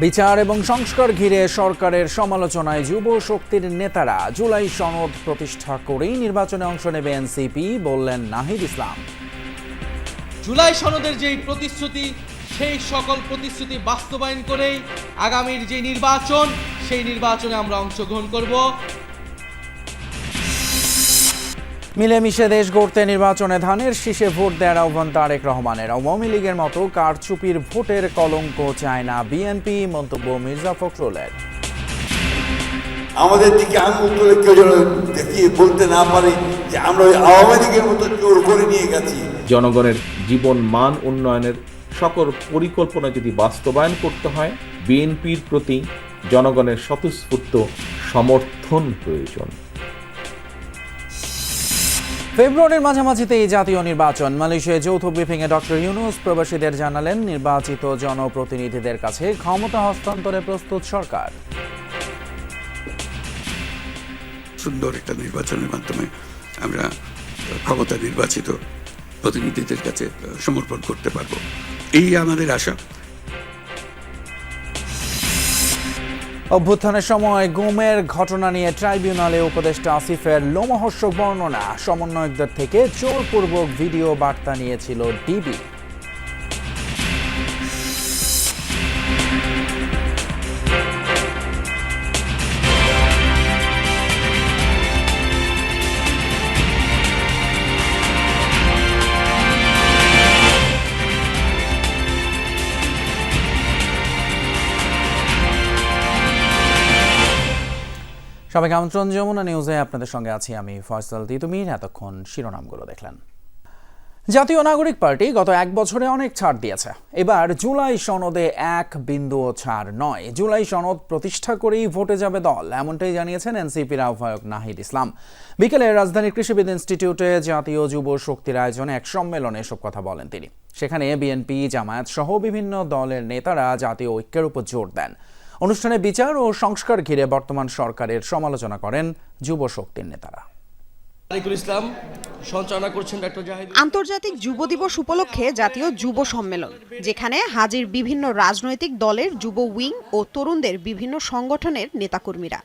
বিচার এবং সংস্কার ঘিরে সরকারের সমালোচনায় যুব শক্তির নেতারা জুলাই সনদ প্রতিষ্ঠা করেই নির্বাচনে অংশ নেবে এনসিপি, বললেন নাহিদ ইসলাম। জুলাই সনদের যেই প্রতিশ্রুতি, সেই সকল প্রতিশ্রুতি বাস্তবায়ন করেই আগামীর যে নির্বাচন, সেই নির্বাচনে আমরা অংশগ্রহণ করব। মিলেমিশে দেশ গড়তে নির্বাচনে ধানের শীষে ভোট দেওয়ার আহ্বান তারেক রহমানের। আওয়ামী লীগের মতো কারচুপির ভোটের কলঙ্ক চায় না বিএনপি মন্তব্য মির্জা ফখরুলের। আমাদের দিকে আঙুল তুলে কেউ যেন দেখিয়ে বলতে না পারে যে আমরা ওই আওয়ামী লীগের মতো জোর করে নিয়ে গেছি। জনগণের জীবন মান উন্নয়নের সকল পরিকল্পনা যদি বাস্তবায়ন করতে হয় বিএনপির প্রতি জনগণের স্বতঃস্ফূর্ত সমর্থন প্রয়োজন। ফেব্রুয়ারির মাঝামাঝিতে এই জাতীয় নির্বাচন। মালয়েশিয়ায় যৌথ ব্রিফিংয়ে ডক্টর ইউনুস প্রবাসীদের জানালেন, নির্বাচিত জনপ্রতিনিধিদের কাছে ক্ষমতা হস্তান্তরে প্রস্তুত সরকার। সুন্দর একটা নির্বাচনের মাধ্যমে আমরা ক্ষমতা নির্বাচিত প্রতিনিধিদের কাছে সমর্পণ করতে পারব। এই আমাদের আশা। অভ্যুত্থানের সময় গুমের ঘটনা নিয়ে ট্রাইব্যুনালে উপদেষ্টা আসিফের লোমহর্ষক বর্ণনা। সমন্বয়কদের থেকে জোরপূর্বক ভিডিও বার্তা নিয়েছিল ডিবি। সবাইকে আমন্ত্রণ, যমুনা নিউজে আপনাদের সঙ্গে আছি আমি ফয়সাল তিতুমির। এতক্ষণ শিরোনামগুলো দেখলেন। জাতীয় নাগরিক পার্টি গত এক বছরে অনেক ছাড় দিয়েছে। এবার জুলাই সনদে এক বিন্দুও ছাড় নয়। জুলাই সনদ প্রতিষ্ঠা করেই ভোটে যাবে দল, এমনটাই জানিয়েছেন এনসিপির আহ্বায়ক নাহিদ ইসলাম। বিকেলে রাজধানীর কৃষিবিদ ইনস্টিটিউটে জাতীয় যুব শক্তির আয়োজনে এক সম্মেলনে এসব কথা বলেন তিনি। সেখানে বিএনপি, জামায়াত সহ বিভিন্ন দলের নেতারা জাতীয় ঐক্যের উপর জোর দেন। অনুষ্ঠানে বিচার ও সংস্কার ঘিরে বর্তমান সরকারের সমালোচনা করেন যুব শক্তির নেতারা। ইসলাম সঞ্চালনা করছেন ডক্টর জাহিদ আন্তর্জাতিক যুব দিবস উপলক্ষে জাতীয় যুব সম্মেলন যেখানে হাজির বিভিন্ন রাজনৈতিক দলের যুব উইং ও তরুণদের বিভিন্ন সংগঠনের নেতাকর্মীরা।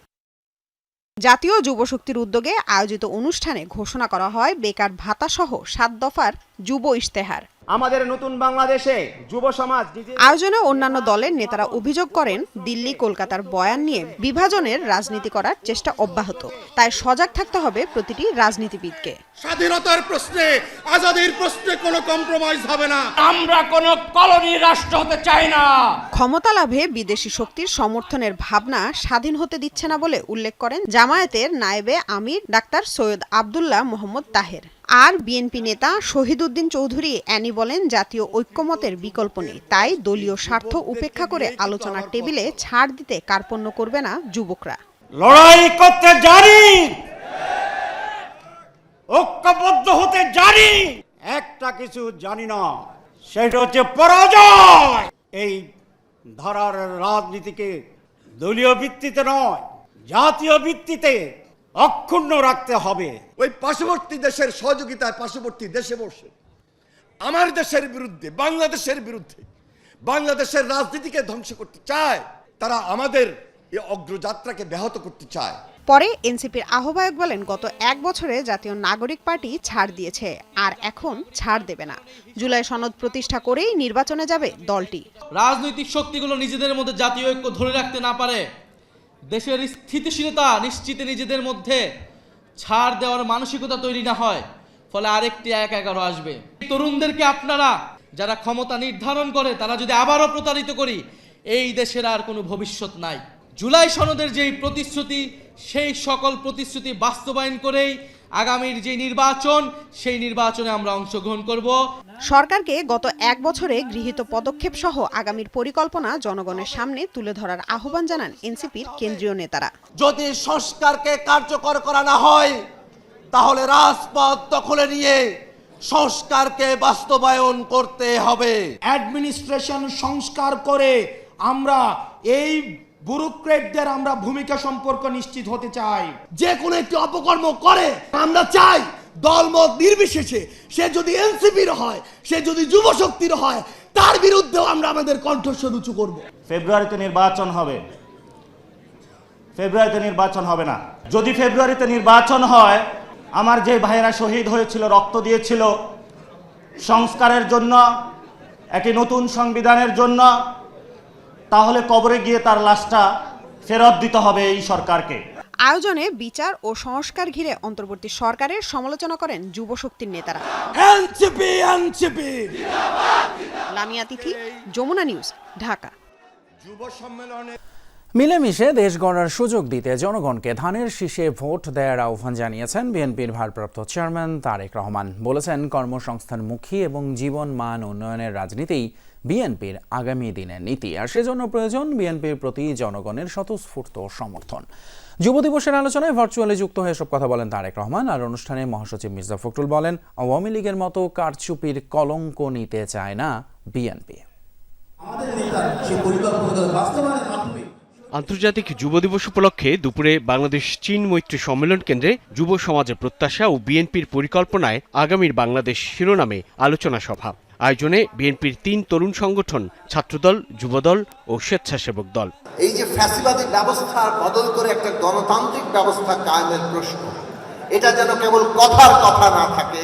জাতীয় যুব শক্তির উদ্যোগে আয়োজিত অনুষ্ঠানে ঘোষণা করা হয় বেকার ভাতা সহ সাত দফার যুব ইশতেহার। আমাদের নতুন বাংলাদেশে যুব সমাজ আয়োজনে অন্যান্য দলের নেতারা অভিযোগ করেন দিল্লি কলকাতার বয়ান নিয়ে বিভাজনের রাজনীতি করার চেষ্টা অব্যাহত। তাই সজাগ থাকতে হবে প্রতিটি রাজনীতিবিদকে। স্বাধীনতার প্রশ্নে আজাদির প্রশ্নে কোনো কম্প্রোমাইজ হবে না। আমরা কোন কলোনি রাষ্ট্র হতে চাই না। ক্ষমতা লাভে বিদেশি শক্তির সমর্থনের ভাবনা স্বাধীন হতে দিচ্ছে না বলে উল্লেখ করেন জামায়াতের নায়েবে আমির ডাক্তার সৈয়দ আবদুল্লাহ মোহাম্মদ তাহের। আর বিএনপি নেতা শহীদুদ্দিন চৌধুরী অ্যানি বলেন, জাতীয় ঐক্যমতের বিকল্প নেই। তাই দলীয় স্বার্থ উপেক্ষা করে আলোচনার টেবিলে ছাড় দিতে কার্পণ্য করবে না যুবকরা। লড়াই করতে জানি ঐক্যবদ্ধ হতে জানি একটা কিছু জানি না, সেটা হচ্ছে পরাজয়। এই ধারার রাজনীতিকে দলীয় ভিত্তিতে নয়, জাতীয় ভিত্তিতে অক্ষুণ্ণ রাখতে হবে। ওই পার্শ্ববর্তী দেশের সহযোগিতায় পার্শ্ববর্তী দেশে বসে। আমার দেশের বিরুদ্ধে বাংলাদেশের বিরুদ্ধে বাংলাদেশের রাজনীতিকে ধ্বংস করতে চায় তারা আমাদের এই অগ্রযাত্রাকে ব্যাহত করতে চায়। পরে এনসিপির আহ্বায়ক বলেন গত এক বছরে জাতীয় নাগরিক পার্টি ছাড় দিয়েছে আর এখন ছাড় দেবে না। জুলাই সনদ প্রতিষ্ঠা করেই নির্বাচনে যাবে দলটি। রাজনৈতিক শক্তিগুলো নিজেদের মধ্যে জাতীয় ঐক্য ধরে রাখতে না পারে দেশের স্থিতিশীলতা নিশ্চিত নিজেদের মধ্যে ছাড় দেওয়ার মানসিকতা তৈরি না হয়, ফলে আরেকটি এক এগারো আসবে। তরুণদেরকে আপনারা যারা ক্ষমতা নির্ধারণ করে, তারা যদি আবারও প্রতারিত করি, এই দেশের আর কোনো ভবিষ্যৎ নাই। জুলাই সনদের যেই প্রতিশ্রুতি, সেই সকল প্রতিশ্রুতি বাস্তবায়ন করেই আগামীর যে নির্বাচন সেই নির্বাচনে আমরা অংশগ্রহণ করব। সরকারকে গত এক বছরে গৃহীত পদক্ষেপ সহ আগামীর পরিকল্পনা জনগণের সামনে তুলে ধরার আহ্বান জানান এনসিপির কেন্দ্রীয় নেতারা। যদি সংস্কারকে কার্যকর করা না হয় তাহলে রাজপথ দখলে নিয়ে সংস্কারকে বাস্তবায়ন করতে হবে। অ্যাডমিনিস্ট্রেশন সংস্কার করে আমরা এই ব্যুরোক্রেটদের আমরা ভূমিকা সম্পর্ক নিশ্চিত হতে চাই। যে কোনো একটি অপকর্ম করে, আমরা চাই দলমত নির্বিশেষে সে যদি এনসিপির হয়, সে যদি যুব শক্তির হয়, তার বিরুদ্ধেও আমরা আমাদের কণ্ঠস্বর উঁচু করব। ফেব্রুয়ারিতে নির্বাচন হবে। ফেব্রুয়ারিতে নির্বাচন হবে না। যদি ফেব্রুয়ারিতে নির্বাচন হয়, আমার যে ভাইয়েরা শহীদ হয়েছিল, রক্ত দিয়েছিল, সংস্কারের জন্য, একটি নতুন সংবিধানের জন্য তাহলে কবরে গিয়ে তার লাশটা ফেরত দিতে হবে এই সরকারকে। আয়োজনে বিচার ও সংস্কার ঘিরে অন্তর্বর্তী সরকারের সমালোচনা করেন যুব শক্তির নেতারা লামিয়া তিথি যমুনা নিউজ ঢাকা। যুব সম্মেলনে মিলেমিশে দেশ গড়ার সুযোগ দিতে জনগণকে ধানের শীষে ভোট দেওয়ার আহ্বান জানিয়েছেন বিএনপির ভারপ্রাপ্ত চেয়ারম্যান তারেক রহমান। বলেছেন কর্মসংস্থানমুখী এবং জীবন মান উন্নয়নের রাজনীতিই বিএনপির আগামী দিনের নীতি আর সেজন্য প্রয়োজন বিএনপির প্রতি জনগণের স্বতঃস্ফূর্ত সমর্থন। যুব দিবসের আলোচনায় ভার্চুয়ালি যুক্ত হয়ে সব কথা বলেন তারেক রহমান আর অনুষ্ঠানে মহাসচিব মির্জা ফখরুল বলেন আওয়ামী লীগের মতো কারচুপির কলঙ্ক নিতে চায় না বিএনপি। আন্তর্জাতিক যুব দিবস উপলক্ষে দুপুরে বাংলাদেশ চীন মৈত্রী সম্মেলন কেন্দ্রে যুব সমাজের প্রত্যাশা ও বিএনপির পরিকল্পনায় আগামীর বাংলাদেশ শিরোনামে আলোচনা সভা। আয়োজনে বিএনপির তিন তরুণ সংগঠন ছাত্রদল যুবদল ও স্বেচ্ছাসেবক দল। এই যে ফ্যাসিবাদী ব্যবস্থা বদল করে একটা গণতান্ত্রিক ব্যবস্থা কায়েমের প্রশ্ন। এটা যেন কেবল কথার কথা না থাকে।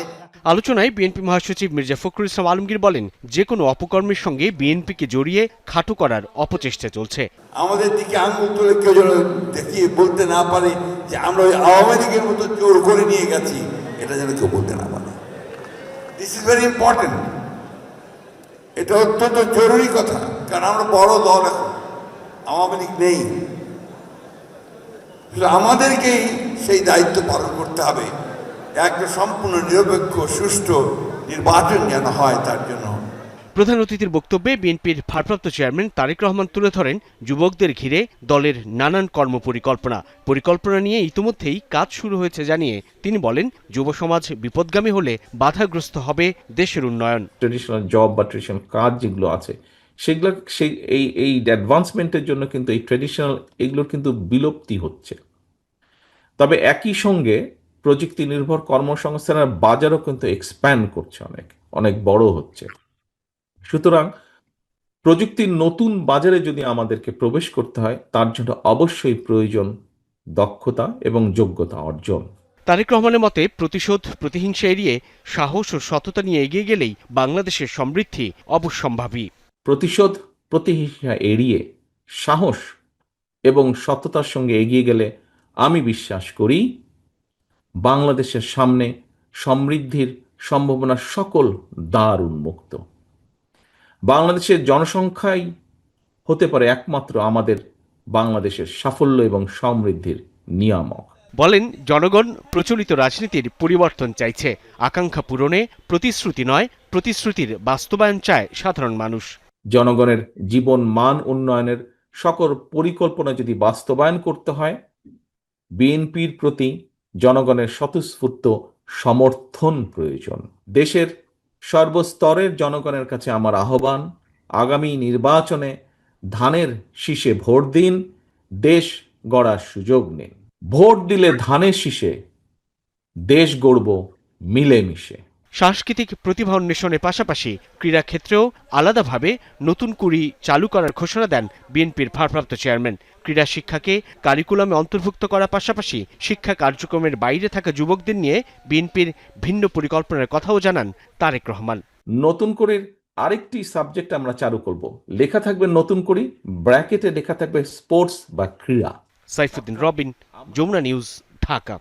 আলোচনায় বিএনপি মহাসচিব মির্জা ফখরুল ইসলাম আলমগীর বলেন যে কোনো অপকর্মের সঙ্গে বিএনপিকে জড়িয়ে খাটো করার অপচেষ্টা চলছে। আমাদের দিকে আঙ্গুল তুলে কেউ যেন দেখিয়ে বলতে না পারে যে আমরা ওই আওয়ামী লীগের মতো জোর করে নিয়ে গেছি এটা যেন কেউ বলতে না পারে। দিস ইজ ভেরি ইম্পর্টেন্ট এটা অত্যন্ত জরুরি কথা, কারণ আমরা বড় দল এখন, আওয়ামী লীগ নেই। আমাদেরকেই সেই দায়িত্ব পালন করতে হবে, একটা সম্পূর্ণ নিরপেক্ষ, সুষ্ঠু নির্বাচন যেন হয় তার জন্য। প্রধান অতিথির বক্তব্যে বিএনপির ভারপ্রাপ্ত চেয়ারম্যান তারেক রহমান তুলে ধরেন, যুবকদের ঘিরে দলের নানান কর্মপরিকল্পনা। পরিকল্পনা নিয়ে ইতিমধ্যেই কাজ শুরু হয়েছে জানিয়ে তিনি বলেন, যুব সমাজ বিপদগামী হলে বাধাগ্রস্ত হবে দেশের উন্নয়ন। ট্রেডিশনাল জব বা ট্রেডিশনাল কাজ যেগুলো আছে, সেগুলো সেই, এই এই অ্যাডভান্সমেন্টের জন্য কিন্তু এই ট্রেডিশনাল এগুলোর কিন্তু বিলুপ্তি হচ্ছে। তবে একই সঙ্গে প্রযুক্তি নির্ভর কর্মসংস্থানের বাজারও কিন্তু এক্সপ্যান্ড করছে অনেক অনেক বড় হচ্ছে। সুতরাং প্রযুক্তির নতুন বাজারে যদি আমাদেরকে প্রবেশ করতে হয় তার জন্য অবশ্যই প্রয়োজন দক্ষতা এবং যোগ্যতা অর্জন। তারেক রহমানের মতে প্রতিশোধ প্রতিহিংসা এড়িয়ে সাহস ও সততা নিয়ে এগিয়ে গেলেই বাংলাদেশের সমৃদ্ধি অবশ্যম্ভাবী। প্রতিশোধ প্রতিহিংসা এড়িয়ে সাহস এবং সততার সঙ্গে এগিয়ে গেলে আমি বিশ্বাস করি বাংলাদেশের সামনে সমৃদ্ধির সম্ভাবনা সকল দ্বার উন্মুক্ত। বাংলাদেশের জনসংখ্যাই হতে পারে একমাত্র আমাদের বাংলাদেশের সাফল্য এবং সমৃদ্ধির নিয়ামক। বলেন জনগণ প্রচলিত রাজনীতির পরিবর্তন চাইছে। আকাঙ্ক্ষা পূরণে প্রতিশ্রুতি নয় প্রতিশ্রুতির বাস্তবায়ন চায় সাধারণ মানুষ। জনগণের জীবন মান উন্নয়নের সকল পরিকল্পনা যদি বাস্তবায়ন করতে হয় বিএনপির প্রতি জনগণের স্বতঃস্ফূর্ত সমর্থন প্রয়োজন। দেশের সর্বস্তরের জনগণের কাছে আমার আহ্বান, আগামী নির্বাচনে ধানের শীষে ভোট দিন, দেশ গড়ার সুযোগ নিন। ভোট দিলে ধানের শীষে, দেশ গড়ব মিলেমিশে। সাংস্কৃতিক প্রতিভা অন্বেষণের পাশাপাশি ক্রীড়াক্ষেত্রেও আলাদাভাবে নতুন কুড়ি চালু করার ঘোষণা দেন বিএনপির ভারপ্রাপ্ত চেয়ারম্যান। ক্রীড়া শিক্ষাকে কারিকুলামে অন্তর্ভুক্ত করার পাশাপাশি শিক্ষা কার্যক্রমের বাইরে থাকা যুবকদের নিয়ে বিএনপির ভিন্ন পরিকল্পনার কথাও জানান তারেক রহমান। নতুন করে আরেকটি সাবজেক্ট আমরা চালু করব। লেখা থাকবে নতুন করি ব্র্যাকেটে লেখা থাকবে স্পোর্টস বা ক্রীড়া। সাইফুদ্দিন রবিন যমুনা নিউজ ঢাকা।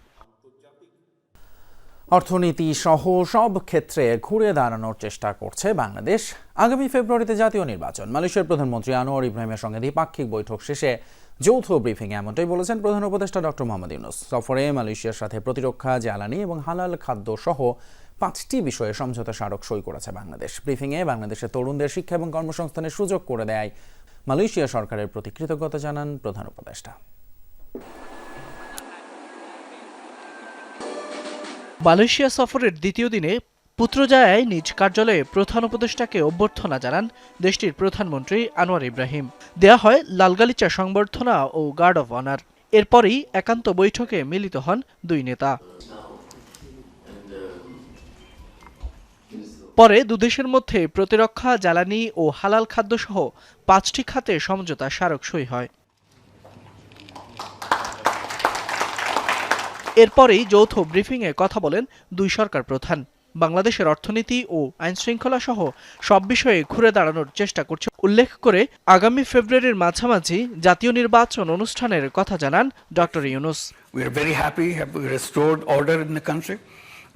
অর্থনীতি সহ সব ক্ষেত্রে ঘুরে দাঁড়ানোর চেষ্টা করছে বাংলাদেশ। আগামী ফেব্রুয়ারিতে জাতীয় নির্বাচন। মালয়েশিয়ার প্রধানমন্ত্রী আনোয়ার ইব্রাহিমের সঙ্গে দ্বিপাক্ষিক বৈঠক শেষে যৌথ ব্রিফিং এমনটাই বলেছেন প্রধান উপদেষ্টা ডক্টর মোহাম্মদ ইউনুস। সফরে মালয়েশিয়ার সাথে প্রতিরক্ষা, জ্বালানি এবং হালাল খাদ্য সহ পাঁচটি বিষয়ে সমঝোতা স্মারক সই করেছে বাংলাদেশ। ব্রিফিংয়ে বাংলাদেশের তরুণদের শিক্ষা এবং কর্মসংস্থানের সুযোগ করে দেয় মালয়েশিয়া সরকারের প্রতি কৃতজ্ঞতা জানান প্রধান উপদেষ্টা। মালয়েশিয়া সফরের দ্বিতীয় দিনে পুত্রজায়ায় নিজ কার্যালয়ে প্রধান উপদেষ্টাকে অভ্যর্থনা জানান দেশটির প্রধানমন্ত্রী আনোয়ার ইব্রাহিম। দেয়া হয় লালগালিচা সংবর্ধনা ও গার্ড অফ অনার। এরপরই একান্ত বৈঠকে মিলিত হন দুই নেতা। পরে দুদেশের মধ্যে প্রতিরক্ষা, জ্বালানি ও হালাল খাদ্যসহ পাঁচটি খাতে সমঝোতা স্মারক সই হয়। এরপরেই যৌথ ব্রিফিংয়ে কথা বলেন দুই সরকার প্রধান বাংলাদেশের অর্থনীতি ও আইনশৃঙ্খলা সহ সব বিষয়ে ঘুরে দাঁড়ানোর চেষ্টা করছে উল্লেখ করে আগামী ফেব্রুয়ারির মাঝামাঝি জাতীয় নির্বাচন অনুষ্ঠানের কথা জানান doctor Yunus We are very happy. We restored order in the country?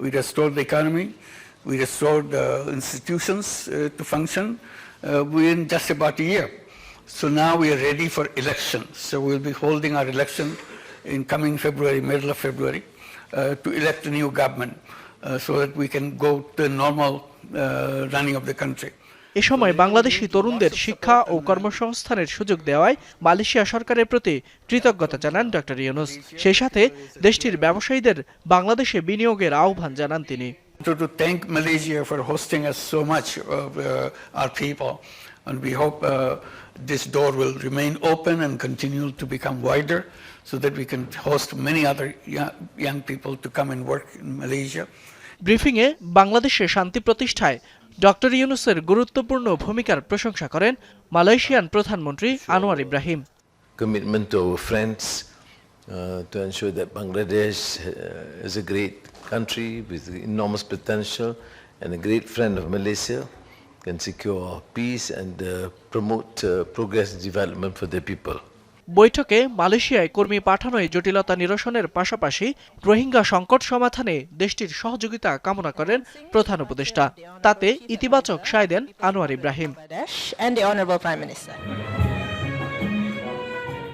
We restored the economy. We restored uh, institutions uh, to function uh, within just about a year. So now we are ready for elections. So we'll be holding our election in coming February, middle of February, uh, to elect a new government uh, so that we can go to the normal uh, running of the country. এ সময় বাংলাদেশি তরুণদের শিক্ষা ও কর্মসংস্থানের সুযোগ দেওয়ায় Malaysia সরকারের প্রতি কৃতজ্ঞতা জানান ডক্টর ইউনুস সেই সাথে দেশটির ব্যবসায়ীদের বাংলাদেশে বিনিয়োগের আহ্বান জানান তিনি To, to thank Malaysia for hosting us so much of uh, our people, and we hope uh, this door will remain open and continue to become wider, so that we can host many other young, young people to come and work in Malaysia. ব্রিফিংয়ে বাংলাদেশে শান্তি প্রতিষ্ঠায় doctor ইউনুসের গুরুত্বপূর্ণ ভূমিকার প্রশংসা করেন Malaysian প্রধানমন্ত্রী Anwar Ibrahim commitment to our friends uh, to ensure that Bangladesh uh, is a great country with enormous potential and a great friend of Malaysia, can secure peace and uh, promote uh, progress and development for their people. বৈঠকে মালয়েশিয়ায় কর্মী পাঠানোয় জটিলতা নিরসনের পাশাপাশি রোহিঙ্গা সংকট সমাধানে দেশটির সহযোগিতা কামনা করেন প্রধান উপদেষ্টা তাতে ইতিবাচক সায় দেন আনোয়ার ইব্রাহিম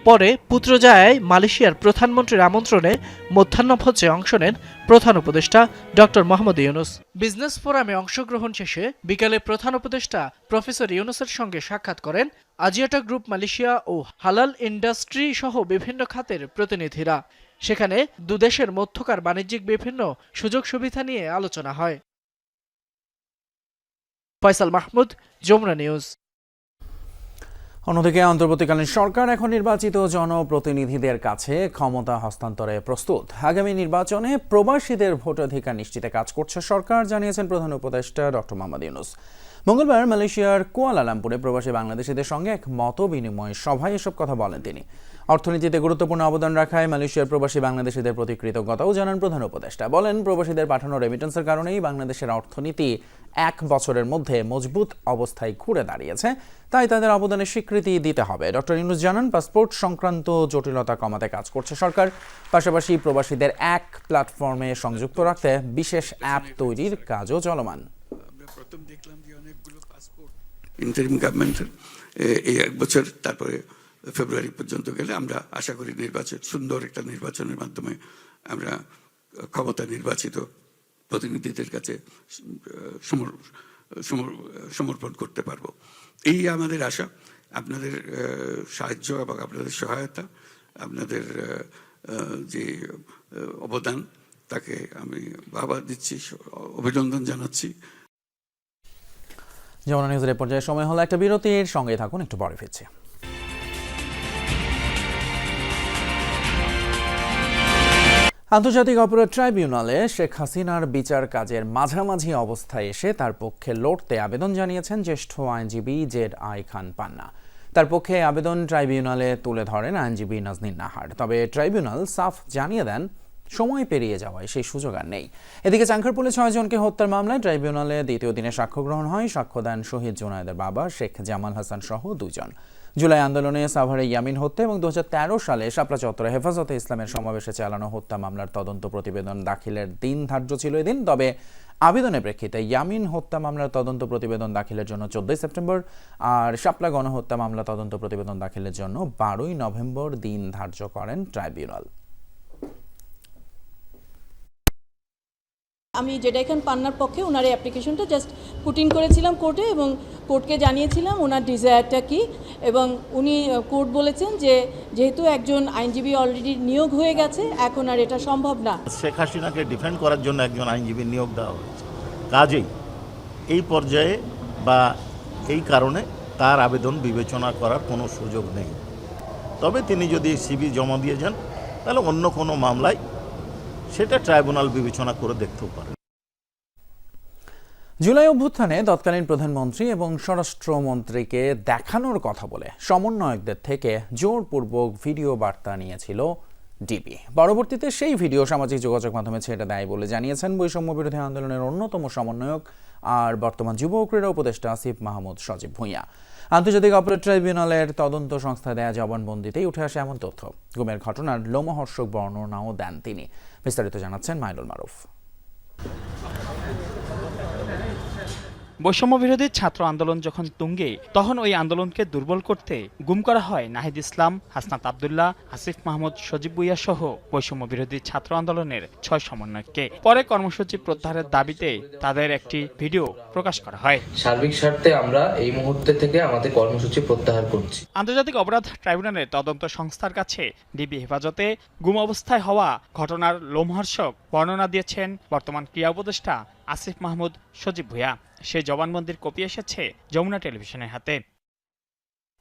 পরে পুত্রজায়ায় মালয়েশিয়ার প্রধানমন্ত্রীর আমন্ত্রণে মধ্যাহ্নভোজে অংশ নেন প্রধান উপদেষ্টা ডক্টর মোহাম্মদ ইউনুস। বিজনেস ফোরামে অংশগ্রহণ শেষে বিকালে প্রধান উপদেষ্টা প্রফেসর ইউনুসের সঙ্গে সাক্ষাৎ করেন আজিয়াটা গ্রুপ মালয়েশিয়া ও হালাল ইন্ডাস্ট্রি সহ বিভিন্ন খাতের প্রতিনিধিরা। সেখানে দুদেশের মধ্যকার বাণিজ্যিক বিভিন্ন সুযোগ সুবিধা নিয়ে আলোচনা হয়। ফয়সাল মাহমুদ, যমুনা নিউজ। অন্যদিকে অন্তর্বর্তীকালীন সরকার এখন নির্বাচিত জনপ্রতিনিধিদের কাছে ক্ষমতা হস্তান্তরে প্রস্তুত। আগামী নির্বাচনে প্রবাসীদের ভোটাধিকার নিশ্চিতে কাজ করছে সরকার, জানিয়েছেন প্রধান উপদেষ্টা ডক্টর মোহাম্মদ ইউনুস। মঙ্গলবার মালয়েশিয়ার কুয়ালালামপুরে প্রবাসী বাংলাদেশিদের সঙ্গে এক মত বিনিময় সভায় এসব কথা বলেন তিনি। অর্থনীতিতে গুরুত্বপূর্ণ অবদান রাখায় মালয়েশিয়ার প্রবাসী বাংলাদেশিদের প্রতি কৃতজ্ঞতাও জানান প্রধান উপদেষ্টা। বলেন, প্রবাসীদের পাঠানো রেমিটেন্সের কারণেই বাংলাদেশের অর্থনীতি এক বছরের মধ্যে মজবুত অবস্থায় ঘুরে দাঁড়িয়েছে। তাই তাদের অবদানের স্বীকৃতি দিতে হবে। ডক্টর ইউনুস জানান, পাসপোর্ট সংক্রান্ত জটিলতা কমাতে কাজ করছে সরকার। পাশাপাশি প্রবাসীদের এক প্ল্যাটফর্মে সংযুক্ত রাখতে বিশেষ অ্যাপ তৈরির কাজও চলমান। ইন্টারিম গভর্নমেন্টের এই এক বছর, তারপরে ফেব্রুয়ারি পর্যন্ত গেলে আমরা আশা করি নির্বাচন, সুন্দর একটা নির্বাচনের মাধ্যমে আমরা ক্ষমতা নির্বাচিত প্রতিনিধিদের কাছে, সমর- সমর- সমর্পণ করতে পারব। এই আমাদের আশা। আপনাদের সাহায্য এবং আপনাদের সহায়তা, আপনাদের যে অবদান, তাকে আমি বাবা দিচ্ছি, অভিনন্দন জানাচ্ছি। যেমন নিউজের পর্যায়ে সময় হলো একটা বিরতির সঙ্গে থাকুন, একটু পরে ফিরছে। আন্তর্জাতিক অপরাধ ট্রাইব্যুনালে শেখ হাসিনার বিচার কাজের মাঝামাঝি অবস্থায় এসে তার পক্ষে লড়তে আবেদন জানিয়েছেন জ্যেষ্ঠ আইনজীবী জেড আই খান পান্না। তার পক্ষে আবেদন ট্রাইব্যুনালে তুলে ধরেন আইনজীবী নাজনীন নাহার। তবে ট্রাইব্যুনাল সাফ জানিয়ে দেন, সময় পেরিয়ে যাওয়ায় সেই সুযোগ আর নেই। এদিকে চাঙ্খারপুলে ছয়জনকে হত্যার মামলায় ট্রাইব্যুনালে দ্বিতীয় দিনে সাক্ষ্য গ্রহণ হয়। সাক্ষ্য দেন শহীদ জুনায়েদের বাবা শেখ জামাল হাসান সহ দুজন। জুলাই আন্দোলনে সাভারে ইয়ামিন হত্যা এবং দু হাজার তেরো সালে শাপলা চত্বরে হেফাজতে ইসলামের সমাবেশে চালানো হত্যা মামলার তদন্ত প্রতিবেদন দাখিলের দিন ধার্য ছিল এদিন। তবে আবেদনের প্রেক্ষিতে ইয়ামিন হত্যা মামলার তদন্ত প্রতিবেদন দাখিলের জন্য চোদ্দই সেপ্টেম্বর আর শাপলা গণহত্যা মামলা তদন্ত প্রতিবেদন দাখিলের জন্য বারোই নভেম্বর দিন ধার্য করেন ট্রাইব্যুনাল। আমি যেটা এখানে পান্নার পক্ষে ওনার এই অ্যাপ্লিকেশনটা জাস্ট পুটিং করেছিলাম কোর্টে এবং কোর্টকে জানিয়েছিলাম ওনার ডিজায়ারটা কি এবং উনি কোর্ট বলেছেন যে যেহেতু একজন আইনজীবী অলরেডি নিয়োগ হয়ে গেছে, এখন আর এটা সম্ভব না। শেখ হাসিনাকে ডিফেন্ড করার জন্য একজন আইনজীবী নিয়োগ দেওয়া হয়েছে। কাজেই এই পর্যায়ে বা এই কারণে তার আবেদন বিবেচনা করার কোনো সুযোগ নেই। তবে তিনি যদি সিবি জমা দিয়ে যান, তাহলে অন্য কোনো মামলায় সেটা ট্রাইব্যুনাল বিবেচনা করে দেখতেও পারে। জুলাই অভ্যুত্থানে তৎকালীন প্রধানমন্ত্রী এবং স্বরাষ্ট্রমন্ত্রীকে দেখানোর কথা বলে সমন্বয়কদের থেকে জোরপূর্বক ভিডিও বার্তা নিয়েছিল ডিবি। পরবর্তীতে সেই ভিডিও সামাজিক যোগাযোগ মাধ্যমে ছেড়ে দেয় বলে জানিয়েছেন বৈষম্য বিরোধী আন্দোলনের অন্যতম সমন্বয়ক আর বর্তমান যুব ক্রীড়া উপদেষ্টা আসিফ মাহমুদ সজীব ভূঁইয়া। আন্তর্জাতিক অপরাধ ট্রাইব্যুনালের তদন্ত সংস্থা দেয়া জবানবন্দিতেই উঠে আসে এমন তথ্য। গুমের ঘটনার লোমহর্ষক বর্ণনাও দেন তিনি। বিস্তারিত জানাচ্ছেন মাইনুল মারুফ। বৈষম্য বিরোধী ছাত্র আন্দোলন যখন তুঙ্গে তখন ওই আন্দোলনকে দুর্বল করতে গুম করা হয় নাহিদ ইসলাম হাসনাত আবদুল্লাহ আসিফ মাহমুদ সজীব বুইয়া সহ বৈষম্য বিরোধী ছাত্র আন্দোলনের ছয় সমন্বয়ককে। পরে কর্মসূচি প্রত্যাহারের দাবিতে তাদের একটি ভিডিও প্রকাশ করা হয়। সার্বিক স্বার্থে আমরা এই মুহূর্তে থেকে আমাদের কর্মসূচি প্রত্যাহার করছি। আন্তর্জাতিক অপরাধ ট্রাইব্যুনালের তদন্ত সংস্থার কাছে ডিবি হেফাজতে গুম অবস্থায় হওয়া ঘটনার লোমহর্ষক বর্ণনা দিয়েছেন বর্তমান ক্রীড়া উপদেষ্টা আসিফ মাহমুদ সজীব ভুয়া সেই জবানবন্দির কপি এসেছে যমুনা টেলিভিশনের হাতে।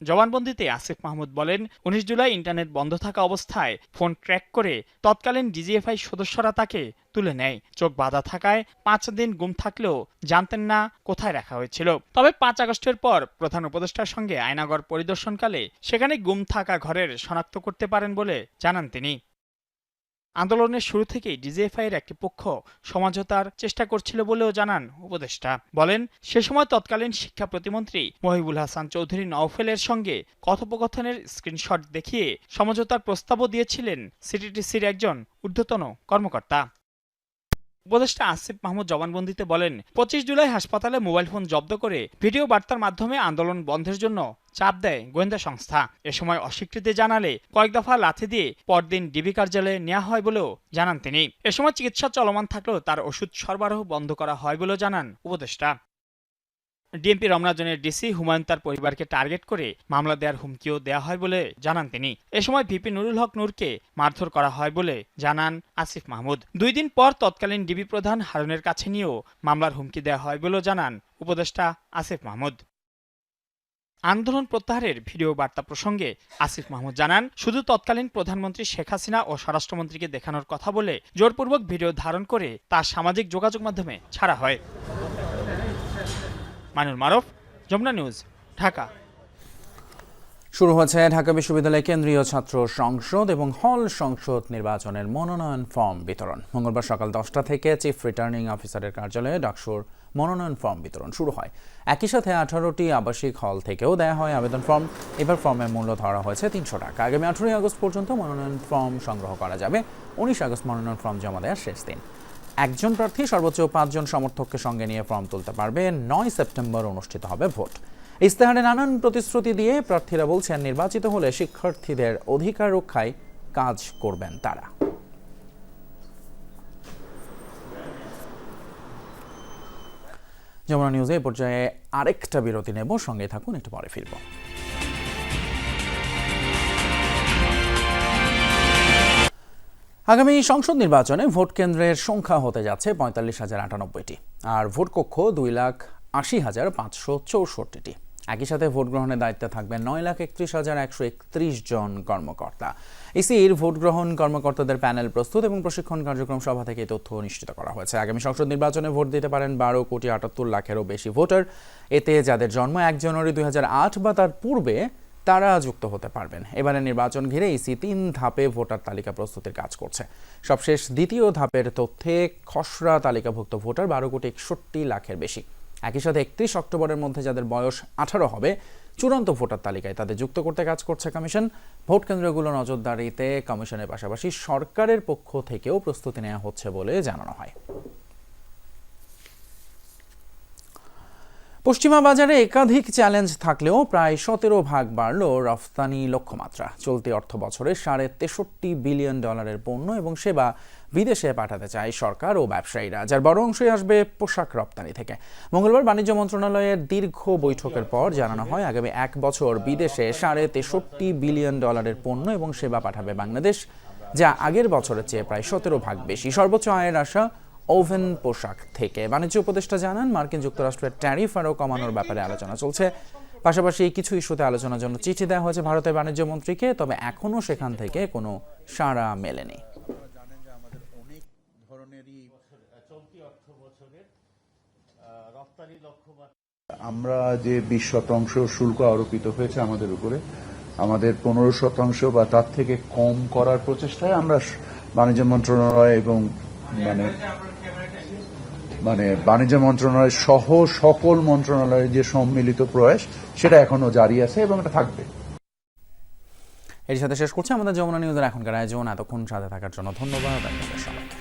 জবানবন্দিতে আসিফ মাহমুদ বলেন, উনিশ জুলাই ইন্টারনেট বন্ধ থাকা অবস্থায় ফোন ট্র্যাক করে তৎকালীন ডিজিএফআই সদস্যরা তাকে তুলে নেয়। চোখ বাঁধা থাকায় পাঁচ দিন গুম থাকলেও জানতেন না কোথায় রাখা হয়েছিল। তবে পাঁচ আগস্টের পর প্রধান উপদেষ্টার সঙ্গে আয়নাগর পরিদর্শনকালে সেখানে গুম থাকা ঘরের শনাক্ত করতে পারেন বলে জানান তিনি। আন্দোলনের শুরু থেকেই ডিজিএফআই এর একটি পক্ষ সমঝোতার চেষ্টা করছিল বলেও জানান উপদেষ্টা। বলেন, সে সময় তৎকালীন শিক্ষা প্রতিমন্ত্রী মহিবুল হাসান চৌধুরী নওফেলের সঙ্গে কথোপকথনের স্ক্রিনশট দেখিয়ে সমঝোতার প্রস্তাবও দিয়েছিলেন সিটিটিসির একজন ঊর্ধ্বতন কর্মকর্তা। উপদেষ্টা আসিফ মাহমুদ জবানবন্দিতে বলেন, পঁচিশ জুলাই হাসপাতালে মোবাইল ফোন জব্দ করে ভিডিও বার্তার মাধ্যমে আন্দোলন বন্ধের জন্য চাপ দেয় গোয়েন্দা সংস্থা। এ সময় অস্বীকৃতি জানালে কয়েক দফা লাথি দিয়ে পরদিন ডিবি কার্যালয়ে নেওয়া হয় বলেও জানান তিনি। এ সময় চিকিৎসা চলমান থাকলেও তার ওষুধ সরবরাহ বন্ধ করা হয় বলেও জানান উপদেষ্টা। ডিএমপি রমনাজনের ডিসি হুমায়ুন তার পরিবারকে টার্গেট করে মামলা দেওয়ার হুমকিও দেওয়া হয় বলে জানান তিনি। এ সময় ভিপি নুরুল হক নূরকে মারধর করা হয় বলে জানান আসিফ মাহমুদ। দুই দিন পর তৎকালীন ডিবি প্রধান হারুনের কাছে নিয়েও মামলার হুমকি দেওয়া হয় বলেও জানান উপদেষ্টা আসিফ মাহমুদ। আন্দোলন প্রত্যাহারের ভিডিও বার্তা প্রসঙ্গে আসিফ মাহমুদ জানান, শুধু তৎকালীন প্রধানমন্ত্রী শেখ হাসিনা ও স্বরাষ্ট্রমন্ত্রীকে দেখানোর কথা বলে জোরপূর্বক ভিডিও ধারণ করে তা সামাজিক যোগাযোগ মাধ্যমে ছাড়া হয়। মানুল মারফ, যমুনা নিউজ, ঢাকা। শুরু হয়েছে ঢাকা বিশ্ববিদ্যালয় কেন্দ্রীয় ছাত্র সংসদ এবং হল সংসদ নির্বাচনের মনোনয়ন ফর্ম বিতরণ। মঙ্গলবার সকাল দশটা থেকে চিফ রিটার্নিং অফিসারের কার্যালয়ে ডাকসুর মনোনয়ন ফর্ম বিতরণ শুরু হয়। একই সাথে আঠারোটি আবাসিক হল থেকেও দেয়া হয় আবেদন ফর্ম। এবার ফর্মের মূল্য ধরা হয়েছে তিনশো টাকা। আগামী আঠারোই আগস্ট পর্যন্ত মনোনয়ন ফর্ম সংগ্রহ করা যাবে। উনিশ আগস্ট মনোনয়ন ফর্ম জমা দেওয়ার শেষ দিন। একজন প্রার্থী সর্বোচ্চ পাঁচজন সমর্থককে সঙ্গে নিয়ে ফর্ম তুলতে পারবে। নয় সেপ্টেম্বর অনুষ্ঠিত হবে ভোট। ইস্তেহারে নানান প্রতিশ্রুতি দিয়ে প্রার্থীরা বলছেন, নির্বাচিত হলে শিক্ষার্থীদের অধিকার রক্ষায় কাজ করবেন তারা। যমুনা নিউজে এই পর্যায়ে আরেকটা বিরতি নেব। সঙ্গে থাকুন, একটু পরে ফিরব। আগামী সংসদ নির্বাচনে ভোট কেন্দ্রের সংখ্যা হতে যাচ্ছে পঁয়তাল্লিশ হাজার আটানব্বইটি আর ভোট কক্ষ দুই লাখ আশি হাজার পাঁচশো চৌষট্টিটি। একই সাথে ভোট গ্রহণের দায়িত্বে থাকবেন নয় লাখ একত্রিশ হাজার একশো একত্রিশ জন কর্মকর্তা। ইসির ভোট গ্রহণ কর্মকর্তাদের প্যানেল প্রস্তুত এবং প্রশিক্ষণ কার্যক্রম সভা থেকে তথ্য নিশ্চিত করা হয়েছে। আগামী সংসদ নির্বাচনে ভোট দিতে পারেন বারো কোটি আটাত্তর লাখেরও বেশি ভোটার। এতে যাদের জন্ম এক জানুয়ারি দুই হাজার আট বা তার পূর্বে তারা যুক্ত হতে পারবেন। এবারে নির্বাচন ঘিরে ইসি তিন ধাপে ভোটার তালিকা প্রস্তুতির কাজ করছে। সবশেষ দ্বিতীয় ধাপের তথ্যে খসড়া তালিকাভুক্ত ভোটার বারো কোটি একষট্টি লাখের বেশি। একই সাথে একত্রিশ অক্টোবরের মধ্যে যাদের বয়স আঠারো হবে, চূড়ান্ত ভোটার তালিকায় তাদের যুক্ত করতে কাজ করছে কমিশন। ভোট কেন্দ্রগুলো নজরদারিতে কমিশনের পাশাপাশি সরকারের পক্ষ থেকেও প্রস্তুতি নেওয়া হচ্ছে বলে জানানো হয়। পশ্চিমা বাজারে একাধিক চ্যালেঞ্জ থাকলেও প্রায় সতেরো ভাগ বাড়ল রফতানি লক্ষ্যমাত্রা। চলতি অর্থ বছরে সাড়ে তেষট্টি বিলিয়ন ডলারের পণ্য এবং সেবা বিদেশে পাঠাতে চায় সরকার ও ব্যবসায়ীরা, যার বড় অংশই আসবে পোশাক রপ্তানি থেকে। মঙ্গলবার বাণিজ্য মন্ত্রণালয়ের দীর্ঘ বৈঠকের পর জানানো হয়, আগামী এক বছর বিদেশে সাড়ে তেষট্টি বিলিয়ন ডলারের পণ্য এবং সেবা পাঠাবে বাংলাদেশ, যা আগের বছরের চেয়ে প্রায় সতেরো ভাগ বেশি। সর্বোচ্চ আয়ের আশা ওভেন পোশাক থেকে। বাণিজ্য উপদেষ্টা জানান, মার্কিন যুক্তরাষ্ট্রের ট্যারিফ আরও কমানোর ব্যাপারে আলোচনা চলছে। পাশাপাশি কিছু ইস্যুতে আলোচনার জন্য চিঠি দেওয়া হয়েছে ভারতের বাণিজ্য মন্ত্রীকে, তবে এখনও সেখান থেকে কোনো সাড়া মেলেনি। আমরা যে বিশ শতাংশ শুল্ক আরোপিত হয়েছে আমাদের উপরে, আমাদের পনেরো শতাংশ বা তার থেকে কম করার প্রচেষ্টায় আমরা বাণিজ্য মন্ত্রণালয় এবং মানে মানে বাণিজ্য মন্ত্রণালয় সহ সকল মন্ত্রণালয়ের যে সম্মিলিত প্রয়াস, সেটা এখনও জারি আছে এবং এটা থাকবে। এর সাথে শেষ করছি। আমাদের যমুনা নিউজের এখনকার আয়োজন। এতক্ষণ সাথে থাকার জন্য ধন্যবাদ। সবাইকে।